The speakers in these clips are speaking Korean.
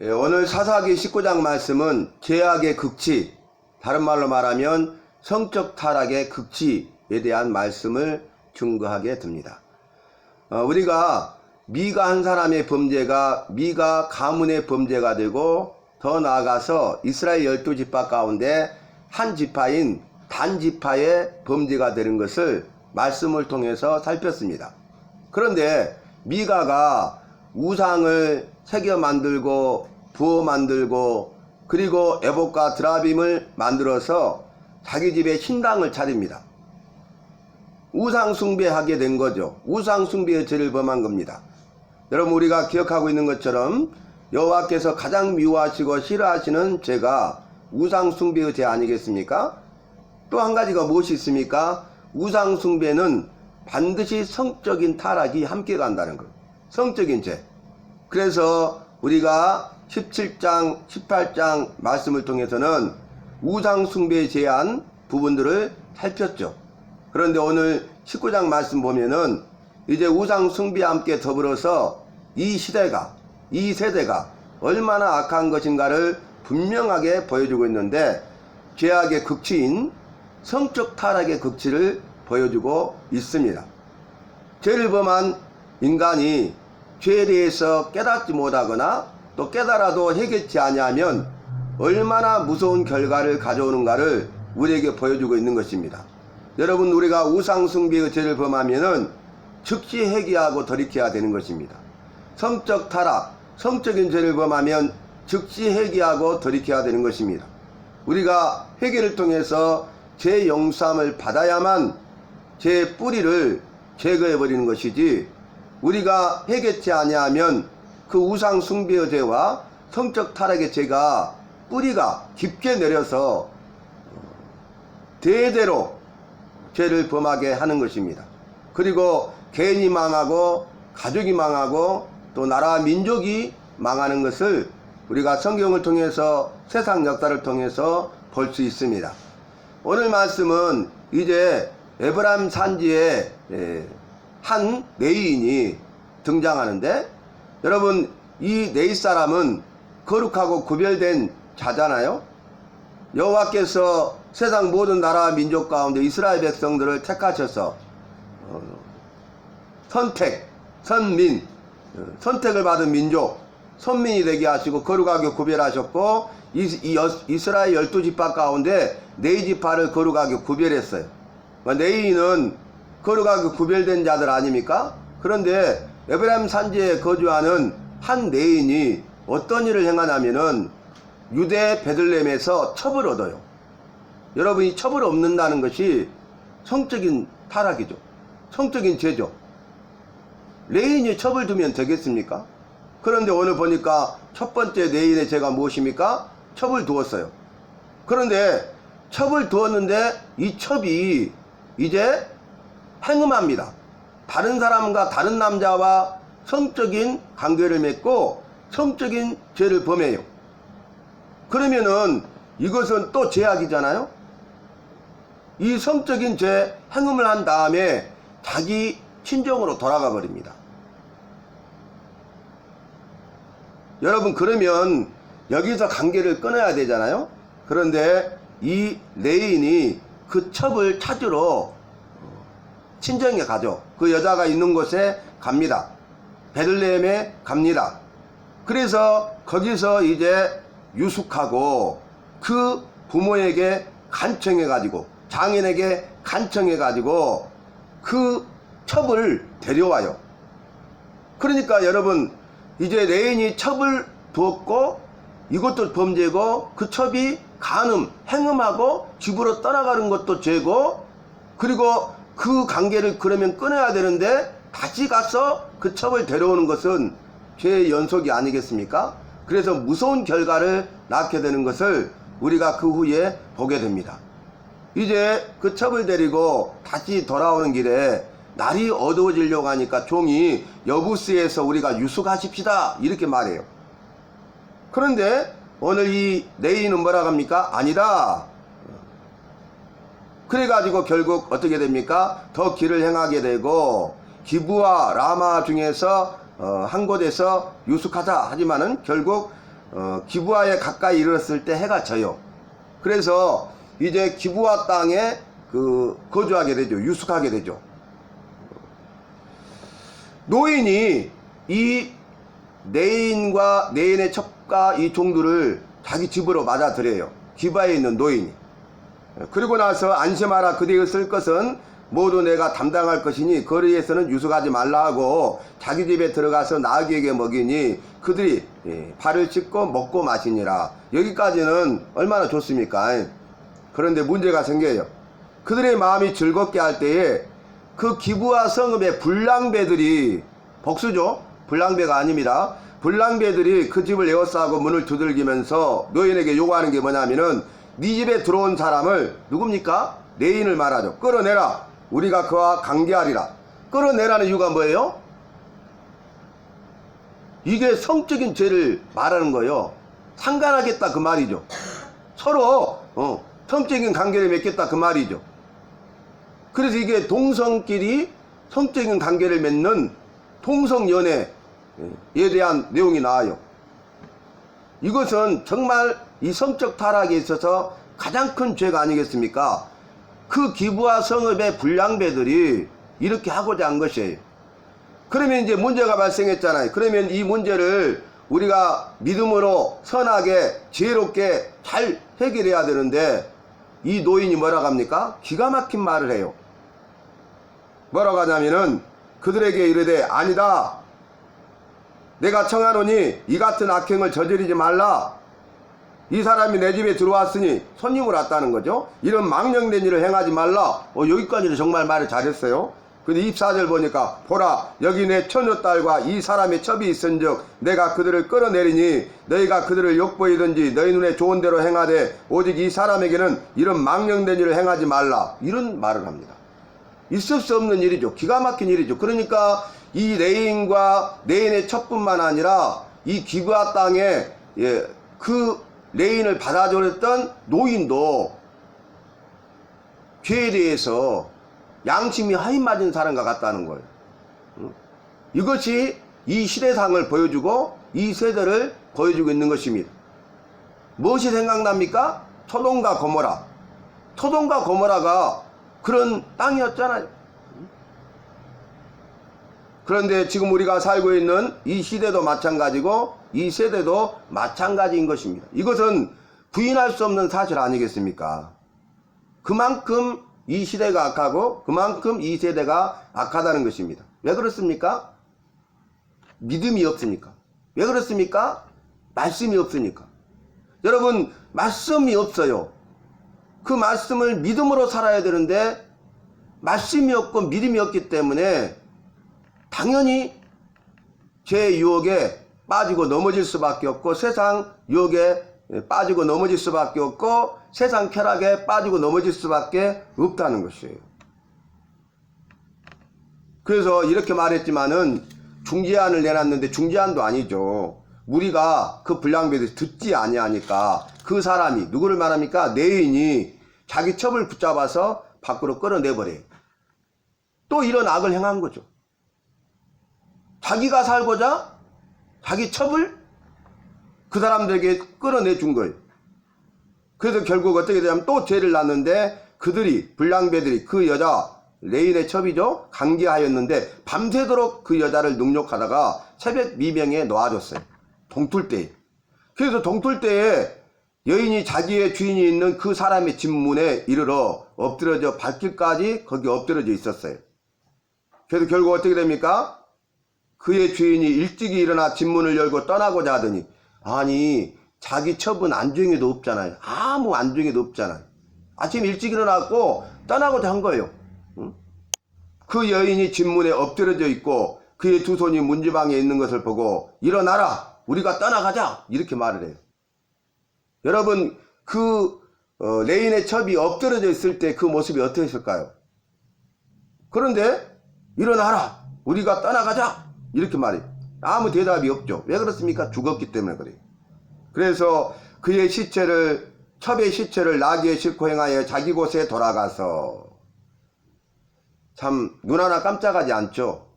예, 오늘 사사기 19장 말씀은 죄악의 극치, 다른 말로 말하면 성적 타락의 극치에 대한 말씀을 증거하게 됩니다. 어, 우리가 미가 한 사람의 범죄가 미가 가문의 범죄가 되고 더 나아가서 이스라엘 열두 지파 가운데 한 지파인 단 지파의 범죄가 되는 것을 말씀을 통해서 살폈습니다. 그런데 미가가 우상을 새겨 만들고 부어 만들고 그리고 에봇과 드라빔을 만들어서 자기 집에 신당을 차립니다. 우상 숭배하게 된 거죠. 우상 숭배의 죄를 범한 겁니다. 여러분 우리가 기억하고 있는 것처럼 여호와께서 가장 미워하시고 싫어하시는 죄가 우상 숭배의 죄 아니겠습니까? 또 한 가지가 무엇이 있습니까? 우상 숭배는 반드시 성적인 타락이 함께 간다는 것. 성적인 죄. 그래서 우리가 17장, 18장 말씀을 통해서는 우상 숭배에 제한 부분들을 살폈죠. 그런데 오늘 19장 말씀 보면은 이제 우상 숭배와 함께 더불어서 이 시대가, 이 세대가 얼마나 악한 것인가를 분명하게 보여주고 있는데 죄악의 극치인 성적 타락의 극치를 보여주고 있습니다. 죄를 범한 인간이 죄에 대해서 깨닫지 못하거나 또 깨달아도 해결치 아니하면 얼마나 무서운 결과를 가져오는가를 우리에게 보여주고 있는 것입니다. 여러분 우리가 우상숭배의 죄를 범하면은 즉시 회개하고 돌이켜야 되는 것입니다. 성적 타락, 성적인 죄를 범하면 즉시 회개하고 돌이켜야 되는 것입니다. 우리가 회개를 통해서 죄 용서함을 받아야만 죄 뿌리를 제거해 버리는 것이지 우리가 회개치 아니하면 그 우상 숭배의 죄와 성적 타락의 죄가 뿌리가 깊게 내려서 대대로 죄를 범하게 하는 것입니다. 그리고 개인이 망하고 가족이 망하고 또 나라 민족이 망하는 것을 우리가 성경을 통해서 세상 역사를 통해서 볼 수 있습니다. 오늘 말씀은 이제 에브람 산지에 예, 한 레이인이 등장하는데 여러분 이 레이 사람은 거룩하고 구별된 자잖아요. 여호와께서 세상 모든 나라 민족 가운데 이스라엘 백성들을 택하셔서 어, 선택, 선민, 어, 선택을 받은 민족, 선민이 되게 하시고 거룩하게 구별하셨고 이스라엘 열두 지파 가운데 네 지파를 거룩하게 구별했어요. 네이는 거룩하게 구별된 자들 아닙니까? 그런데 에브라임 산지에 거주하는 한 네인이 어떤 일을 행하냐면은 유대 베들렘에서 첩을 얻어요. 여러분이 첩을 얻는다는 것이 성적인 타락이죠. 성적인 죄죠. 레인이 첩을 두면 되겠습니까? 그런데 오늘 보니까 첫 번째 레인의 죄가 무엇입니까? 첩을 두었어요. 그런데 첩을 두었는데 이 첩이 이제 행음합니다. 다른 사람과 다른 남자와 성적인 관계를 맺고 성적인 죄를 범해요. 그러면은 이것은 또 죄악이잖아요? 이 성적인 죄 행음을 한 다음에 자기 친정으로 돌아가 버립니다. 여러분 그러면 여기서 관계를 끊어야 되잖아요. 그런데 이 레인이 그 첩을 찾으러 친정에 가죠. 그 여자가 있는 곳에 갑니다. 베들레헴에 갑니다. 그래서 거기서 이제 유숙하고 그 부모에게 간청해 가지고 장인에게 간청해 가지고 그 첩을 데려와요. 그러니까 여러분 이제 레인이 첩을 두었고 이것도 범죄고 그 첩이 간음, 행음하고 집으로 떠나가는 것도 죄고 그리고 그 관계를 그러면 끊어야 되는데 다시 가서 그 첩을 데려오는 것은 죄의 연속이 아니겠습니까? 그래서 무서운 결과를 낳게 되는 것을 우리가 그 후에 보게 됩니다. 이제 그 첩을 데리고 다시 돌아오는 길에 날이 어두워지려고 하니까 종이 여부스에서 우리가 유숙하십시다 이렇게 말해요. 그런데 오늘 이 레이는 뭐라 합니까? 아니다. 그래가지고 결국 어떻게 됩니까? 더 길을 행하게 되고 기부와 라마 중에서 어, 한 곳에서 유숙하자 하지만은 결국 어, 기부하에 가까이 이르렀을 때 해가 져요. 그래서 이제 기부하 땅에 그 거주하게 되죠. 유숙하게 되죠. 노인이 이 내인과 내인의 첩과 이 종들을 자기 집으로 맞아들여요. 기바에 있는 노인이. 그리고 나서 안심하라. 그대의 쓸 것은 모두 내가 담당할 것이니 거리에서는 유숙하지 말라 하고 자기 집에 들어가서 나귀에게 먹이니 그들이 예, 발을 씻고 먹고 마시니라. 여기까지는 얼마나 좋습니까? 그런데 문제가 생겨요. 그들의 마음이 즐겁게 할 때에 그 기부와 성읍의 불량배들이 복수죠? 불량배가 아닙니다. 불량배들이 그 집을 에워싸고 문을 두들기면서 노인에게 요구하는 게 뭐냐면은 네 집에 들어온 사람을 누굽니까? 내인을 말하죠. 끌어내라. 우리가 그와 관계하리라. 끌어내라는 이유가 뭐예요? 이게 성적인 죄를 말하는 거예요. 상관하겠다 그 말이죠. 서로 어, 성적인 관계를 맺겠다 그 말이죠. 그래서 이게 동성끼리 성적인 관계를 맺는 동성연애에 대한 내용이 나와요. 이것은 정말 이 성적 타락에 있어서 가장 큰 죄가 아니겠습니까? 그 기부와 성읍의 불량배들이 이렇게 하고자 한 것이에요. 그러면 이제 문제가 발생했잖아요. 그러면 이 문제를 우리가 믿음으로 선하게 지혜롭게 잘 해결해야 되는데 이 노인이 뭐라고 합니까? 기가 막힌 말을 해요. 뭐라고 하냐면은 그들에게 이르되 아니다. 내가 청하노니 이 같은 악행을 저지르지 말라. 이 사람이 내 집에 들어왔으니 손님을 왔다는 거죠. 이런 망령된 일을 행하지 말라. 어, 여기까지는 정말 말을 잘했어요. 근데 입사절 보니까 보라 여기 내 처녀딸과 이 사람의 첩이 있은즉 내가 그들을 끌어내리니 너희가 그들을 욕보이든지 너희 눈에 좋은 대로 행하되 오직 이 사람에게는 이런 망령된 일을 행하지 말라 이런 말을 합니다. 있을 수 없는 일이죠. 기가 막힌 일이죠. 그러니까 이 레인과 레인의 첩뿐만 아니라 이 기브아 땅에 예, 그 레인을 받아들였던 노인도 죄에 대해서 양심이 하인 맞은 사람과 같다는 거예요. 응? 이것이 이 시대상을 보여주고 이 세대를 보여주고 있는 것입니다. 무엇이 생각납니까? 토동과 고모라. 토동과 고모라가 그런 땅이었잖아요. 그런데 지금 우리가 살고 있는 이 시대도 마찬가지고 이 세대도 마찬가지인 것입니다. 이것은 부인할 수 없는 사실 아니겠습니까? 그만큼 이 시대가 악하고 그만큼 이 세대가 악하다는 것입니다. 왜 그렇습니까? 믿음이 없으니까. 왜 그렇습니까? 말씀이 없으니까. 여러분, 말씀이 없어요. 그 말씀을 믿음으로 살아야 되는데 말씀이 없고 믿음이 없기 때문에 당연히 죄 유혹에 빠지고 넘어질 수밖에 없고 세상 유혹에 빠지고 넘어질 수밖에 없고 세상 쾌락에 빠지고 넘어질 수밖에 없다는 것이에요. 그래서 이렇게 말했지만은 중재안을 내놨는데 중재안도 아니죠. 우리가 그 불량배들 듣지 아니하니까 그 사람이 누구를 말합니까? 내인이 자기 첩을 붙잡아서 밖으로 끌어내버려요. 또 이런 악을 행한 거죠. 자기가 살고자 자기 첩을 그 사람들에게 끌어내 준 거예요. 그래서 결국 어떻게 되냐면 또 죄를 낳는데 그들이 불량배들이 그 여자 레인의 첩이죠 강제하였는데 밤새도록 그 여자를 능욕하다가 새벽 미명에 놓아줬어요. 동틀 때에. 그래서 동틀 때에 여인이 자기의 주인이 있는 그 사람의 집 문에 이르러 엎드려져 발길까지 거기 엎드려져 있었어요. 그래서 결국 어떻게 됩니까? 그의 주인이 일찍이 일어나 집 문을 열고 떠나고자 하더니 아니 자기 첩은 안중에도 없잖아요. 아무 안중에도 없잖아요. 아침 일찍 일어났고 떠나고자 한 거예요. 응? 그 여인이 집 문에 엎드려져 있고 그의 두 손이 문지방에 있는 것을 보고 일어나라 우리가 떠나가자 이렇게 말을 해요. 여러분 그 어, 레인의 첩이 엎드려져 있을 때 그 모습이 어떠했을까요? 그런데 일어나라 우리가 떠나가자 이렇게 말해요. 아무 대답이 없죠. 왜 그렇습니까? 죽었기 때문에 그래요. 그래서 그의 시체를 첩의 시체를 나귀에 싣고 행하여 자기 곳에 돌아가서 참 눈 하나 깜짝하지 않죠.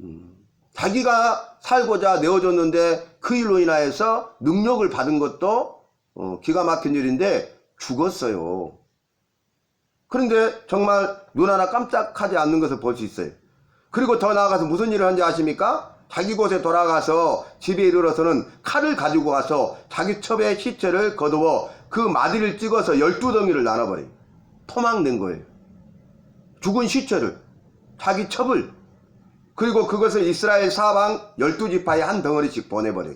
음, 자기가 살고자 내어줬는데 그 일로 인하여서 능력을 받은 것도 어, 기가 막힌 일인데 죽었어요. 그런데 정말 눈 하나 깜짝하지 않는 것을 볼 수 있어요. 그리고 더 나아가서 무슨 일을 한지 아십니까? 자기 곳에 돌아가서 집에 이르러서는 칼을 가지고 가서 자기 첩의 시체를 거두어 그 마디를 찍어서 열두 덩이를 나눠버려요. 토막낸 거예요. 죽은 시체를 자기 첩을 그리고 그것을 이스라엘 사방 열두 지파에 한 덩어리씩 보내버려요.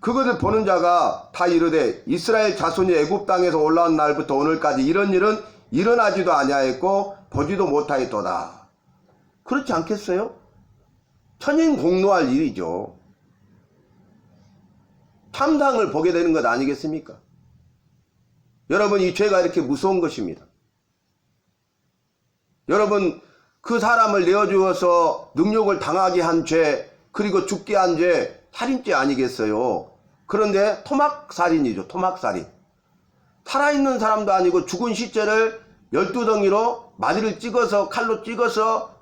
그것을 보는 자가 다 이르되 이스라엘 자손이 애굽 땅에서 올라온 날부터 오늘까지 이런 일은 일어나지도 아니하였고 보지도 못하였도다. 그렇지 않겠어요? 천인 공노할 일이죠. 참상을 보게 되는 것 아니겠습니까? 여러분 이 죄가 이렇게 무서운 것입니다. 여러분 그 사람을 내어주어서 능력을 당하게 한 죄, 그리고 죽게 한 죄, 살인죄 아니겠어요? 그런데 토막살인이죠. 토막살인. 살아있는 사람도 아니고 죽은 시체를 열두 덩이로 마디를 찍어서 칼로 찍어서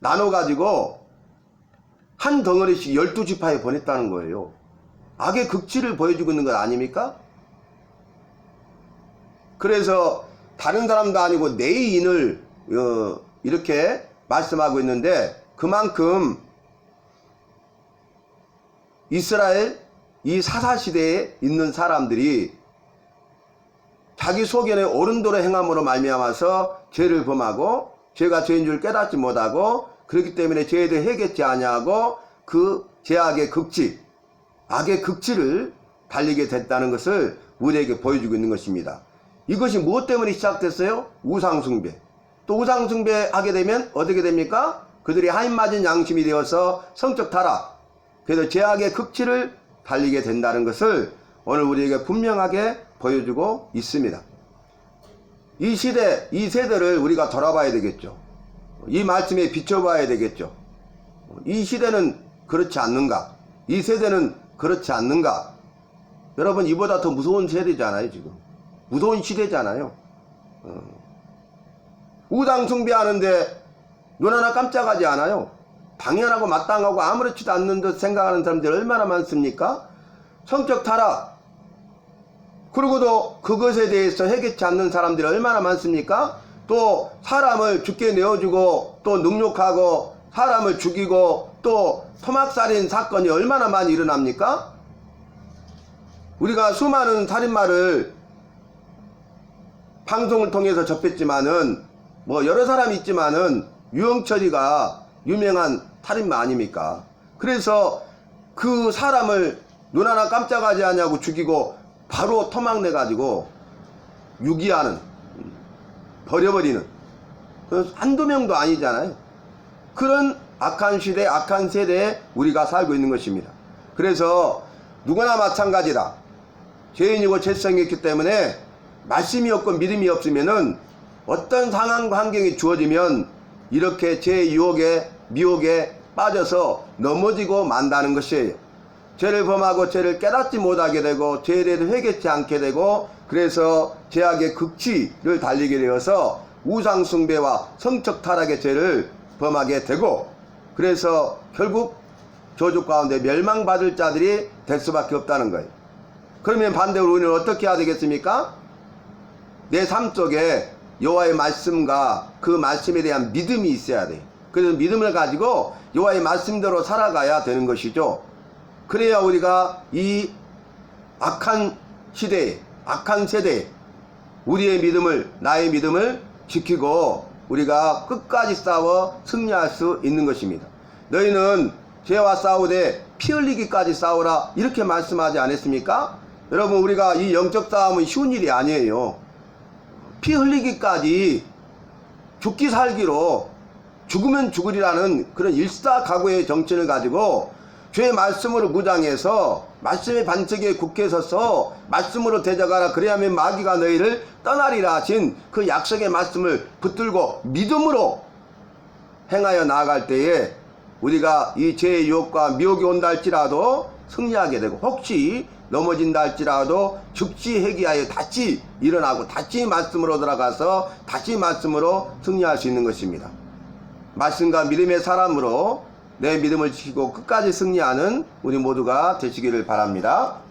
나눠가지고 한 덩어리씩 열두 지파에 보냈다는 거예요. 악의 극치를 보여주고 있는 것 아닙니까? 그래서 다른 사람도 아니고 내 인을 어, 이렇게 말씀하고 있는데 그만큼 이스라엘 이 사사 시대에 있는 사람들이 자기 소견에 대로 행함으로 말미암아서 죄를 범하고 죄가 죄인 줄 깨닫지 못하고 그렇기 때문에 죄에 대해 해겠지 아니하고 그 죄악의 극치 악의 극치를 달리게 됐다는 것을 우리에게 보여주고 있는 것입니다. 이것이 무엇 때문에 시작됐어요? 우상숭배. 또 우상숭배 하게 되면 어떻게 됩니까? 그들이 하인맞은 양심이 되어서 성적 타락. 그래서 죄악의 극치를 달리게 된다는 것을 오늘 우리에게 분명하게 보여주고 있습니다. 이 시대, 이 세대를 우리가 돌아봐야 되겠죠. 이 말씀에 비춰봐야 되겠죠. 이 시대는 그렇지 않는가? 이 세대는 그렇지 않는가? 여러분, 이보다 더 무서운 세대잖아요, 지금. 무서운 시대잖아요. 어. 우당 숭배하는데 눈 하나 깜짝하지 않아요. 당연하고 마땅하고 아무렇지도 않는 듯 생각하는 사람들이 얼마나 많습니까? 성적 타락. 그리고도 그것에 대해서 해결치 않는 사람들이 얼마나 많습니까? 또 사람을 죽게 내어주고 또 능욕하고 사람을 죽이고 또 토막살인 사건이 얼마나 많이 일어납니까? 우리가 수많은 살인마를 방송을 통해서 접했지만은 뭐 여러 사람이 있지만은 유영철이가 유명한 살인마 아닙니까? 그래서 그 사람을 눈 하나 깜짝하지 않냐고 죽이고 바로 토막 내가지고 유기하는 버려버리는 그 한두 명도 아니잖아요. 그런 악한 시대, 악한 세대에 우리가 살고 있는 것입니다. 그래서 누구나 마찬가지다. 죄인이고 죄성이 있기 때문에 말씀이 없고 믿음이 없으면은 어떤 상황과 환경이 주어지면 이렇게 죄 유혹에 미혹에 빠져서 넘어지고 만다는 것이에요. 죄를 범하고 죄를 깨닫지 못하게 되고 죄에 대해서 회개치 않게 되고 그래서 죄악의 극치를 달리게 되어서 우상숭배와 성적 타락의 죄를 범하게 되고 그래서 결국 저주 가운데 멸망받을 자들이 될 수밖에 없다는 거예요. 그러면 반대로 우리는 어떻게 해야 되겠습니까? 내 삶 속에 여호와의 말씀과 그 말씀에 대한 믿음이 있어야 돼. 그래서 믿음을 가지고 여호와의 말씀대로 살아가야 되는 것이죠. 그래야 우리가 이 악한 시대에 악한 세대에 우리의 믿음을 나의 믿음을 지키고 우리가 끝까지 싸워 승리할 수 있는 것입니다. 너희는 죄와 싸우되 피 흘리기까지 싸우라 이렇게 말씀하지 않았습니까? 여러분 우리가 이 영적 싸움은 쉬운 일이 아니에요. 피 흘리기까지 죽기 살기로 죽으면 죽으리라는 그런 일사각오의 정신을 가지고 죄의 말씀으로 무장해서 말씀의 반석에 굳게 서서 말씀으로 대적하라 그래야만 마귀가 너희를 떠나리라 하신 그 약속의 말씀을 붙들고 믿음으로 행하여 나아갈 때에 우리가 이 죄의 유혹과 미혹이 온다 할지라도 승리하게 되고 혹시 넘어진다 할지라도 즉시 회개하여 다시 일어나고 다시 말씀으로 들어가서 다시 말씀으로 승리할 수 있는 것입니다. 말씀과 믿음의 사람으로 내 믿음을 지키고 끝까지 승리하는 우리 모두가 되시기를 바랍니다.